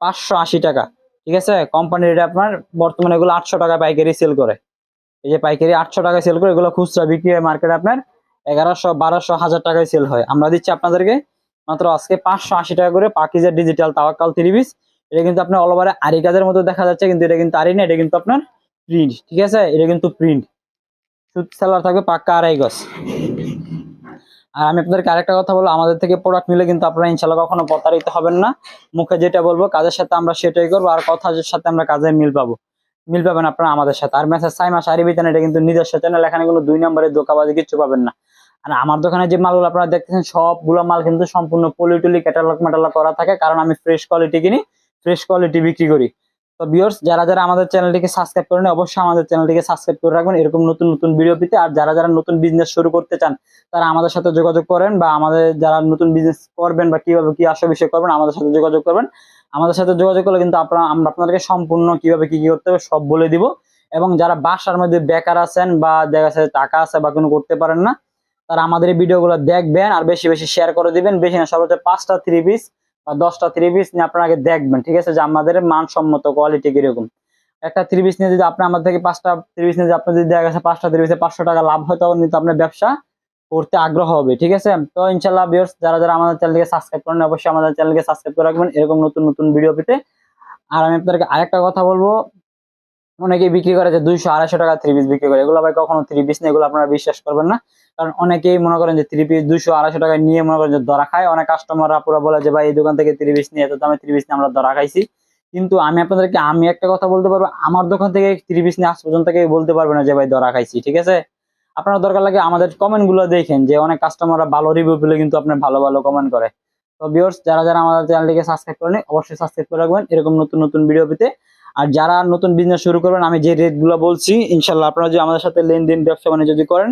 পাঁচশো আশি টাকা, ঠিক আছে? কোম্পানির এটা আপনার বর্তমানে এগুলো আটশো টাকা পাইকারি সেল করে। এই যে পাইকারি আটশো টাকায় সেল করে, এগুলো খুচরা বিক্রি হয় মার্কেটে আপনার এগারোশো বারোশো হাজার টাকায় সেল হয়। আমরা দিচ্ছি আপনাদেরকে মাত্র আজকে পাঁচশো আশি টাকা করে পাকিজের ডিজিটাল তাওয়াক্কাল থ্রি পিস এটা কিন্তু আপনার অল ওভারে আরি কাজের মতো দেখা যাচ্ছে, কিন্তু এটা কিন্তু আরি না, এটা কিন্তু আপনার প্রিন্ট ঠিক আছে? এটা কিন্তু প্রিন্ট সুত সেলার থাকবে পাক্কা আড়াই গজ। আর আমি আপনাদেরকে আরেকটা কথা বলব, আমাদের থেকে প্রোডাক্ট নিলে কিন্তু আপনারা ইনশাল্লাহ কখনো প্রতারিত হবেন না। মুখে যেটা বলব, কাজের সাথে আমরা সেটাই করব, আর কথার সাথে আমরা কাজের মিল পাবো। মিল পাবেন আপনারা আমাদের সাথে। আর মেসেজ সাইমা শাড়ি বিতান, এটা কিন্তু নিজস্ব চ্যানেল এখানে কোনো দুই নম্বরের দোকাবাজি কিছু পাবেন না। আর আমার দোকানে যে মালগুলো আপনারা দেখতেছেন, সবগুলো মাল কিন্তু সম্পূর্ণ পলিটুলি ক্যাটালগ ম্যাটালগ করা থাকে, কারণ আমি ফ্রেশ কোয়ালিটি কিনি ফ্রেশ কোয়ালিটি বিক্রি করি। তো ভিউয়ার্স যারা যারা আমাদের চ্যানেলটিকে সাবস্ক্রাইব করেন অবশ্যই আমাদের চ্যানেলটিকে সাবস্ক্রাইব করে রাখবেন। এরকম নতুন নতুন ভিডিও পেতে, আর যারা যারা নতুন বিজনেস শুরু করতে চান, তারা আমাদের সাথে যোগাযোগ করেন বা আমাদের যারা নতুন বিজনেস করবেন বা কীভাবে কি আসা বিষয় করবেন, আমাদের সাথে যোগাযোগ করবেন। আমাদের সাথে যোগাযোগ করলে কিন্তু আপনারা, আমরা আপনাদেরকে সম্পূর্ণ কীভাবে কি কি করতে হবে সব বলে দিব। এবং যারা বাসার মধ্যে বেকার আছেন বা দেখা টাকা আছে বা কোনো করতে পারেন না তারা আমাদের ভিডিওগুলো দেখবেন আর বেশি বেশি শেয়ার করে দিবেন। বেশি না, সর্বোচ্চ পাঁচটা থ্রি পিস বা দশটা থ্রি পিস নিয়ে আপনারা আগে দেখবেন, ঠিক আছে? যে আমাদের মানসম্মত কোয়ালিটি কীরকম। একটা থ্রি পিস নিয়ে যদি আপনি আমাদের থেকে পাঁচটা থ্রি পিস নিয়ে যদি আপনার যদি দেখা গেছে পাঁচটা থ্রি পিসে পাঁচশো টাকা লাভ হয়, তখন কিন্তু আপনার ব্যবসা করতে আগ্রহ হবে, ঠিক আছে? তো ইনশাল্লাহ ভিউয়ার্স যারা যারা আমাদের চ্যানেলকে সাবস্ক্রাইব করেন অবশ্যই আমাদের চ্যানেলকে সাবস্ক্রাইব করে রাখবেন এরকম নতুন নতুন ভিডিও পেতে। আর আমি আপনাদেরকে আরেকটা কথা বলব অনেকে বিক্রি করে যে দুইশো আড়াইশো টাকা থ্রি পিস বিক্রি করে। এগুলো ভাই কখনো থ্রি পিস নেই, এগুলো আপনারা বিশ্বাস করবেন না। কারণ অনেকেই মনে করেন যে থ্রি পিস দুইশো, আড়াইশো টাকায় নিয়ে মনে করেন যে ধরা খায়। অনেক কাস্টমাররা পুরো বলে যে, ভাই, এই দোকান থেকে থ্রি পিস নিয়ে এত দামে থ্রি পিস নিয়ে আমরা ধরা খাইছি। কিন্তু আমি আপনাদেরকে, আমি একটা কথা বলতে পারব, আমার দোকান থেকে থ্রি পিস নিয়ে আজ পর্যন্ত কেউ বলতে পারবে না যে, ভাই ধরা খাইছি। ঠিক আছে? আপনার দরকার লাগে আমাদের কমেন্টগুলো দেখেন যে, অনেক কাস্টমাররা ভালো রিভিউ পেলে কিন্তু আপনার ভালো ভালো কমেন্ট করে। তো ভিউয়ার্স যারা যারা আমাদের চ্যানেলটিকে সাবস্ক্রাইব করেন, অবশ্যই সাবস্ক্রাইব করে রাখবেন। এরকম নতুন নতুন ভিডিও পেতে। আর যারা নতুন বিজনেস শুরু করবেন, আমি যে রেটগুলো বলছি ইনশাল্লাহ আপনারা যদি আমাদের সাথে লেনদেন ব্যবসা বাণিজ্য যদি করেন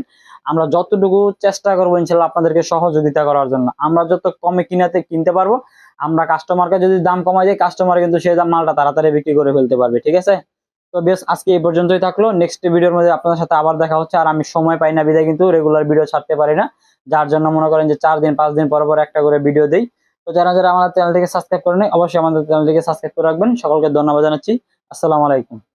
আমরা যতটুকু চেষ্টা করব ইনশাল্লাহ আপনাদেরকে সহযোগিতা করার জন্য। আমরা যত কমে কিনাতে কিনতে পারব, আমরা কাস্টমারকে যদি দাম কমাই যাই কাস্টমার কিন্তু সেই দাম মালটা তাড়াতাড়ি বিক্রি করে ফেলতে পারবে, ঠিক আছে? তো বেশ, আজকে এই পর্যন্তই থাকল। নেক্সট ভিডিওর মধ্যে আপনাদের সাথে আবার দেখা হচ্ছে, আর আমি সময় পাই না, বিদায় কিন্তু রেগুলার ভিডিও ছাড়তে পারি না। যার জন্য মনে করেন যে চার দিন, পাঁচ দিন পর পর একটা করে ভিডিও দেই। তো যারা যারা আমাদের চ্যানেলটিকে সাবস্ক্রাইব করেন অবশ্যই আমাদের চ্যানেলটিকে সাবস্ক্রাইব করে রাখবেন। সকলকে ধন্যবাদ জানাচ্ছি। আসসালামু আলাইকুম।